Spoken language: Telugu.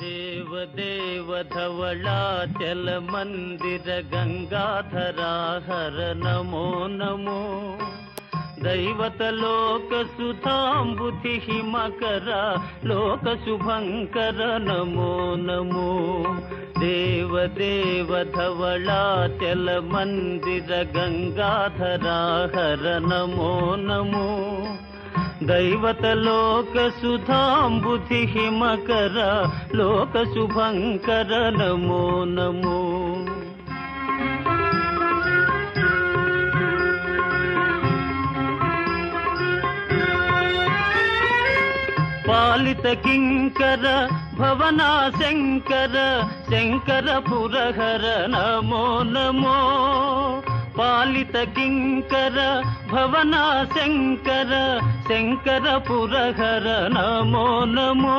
देव देव धवलाचल मन्दिर गङ्गाधरा हर नमो नमो। दैवत लोक सुताम्बुथिः मकर लोक शुभङ्कर नमो नमो। देव धवलाचल मन्दिर गङ्गाधरा हर नमो नमो। నమో దైవత లోక సుధాంబుధి హిమకర లోక శుభంకర నమో నమో. పాలిత కింకర లలిత కింకర భవనా శంకర శంకర పురహర నమో నమో.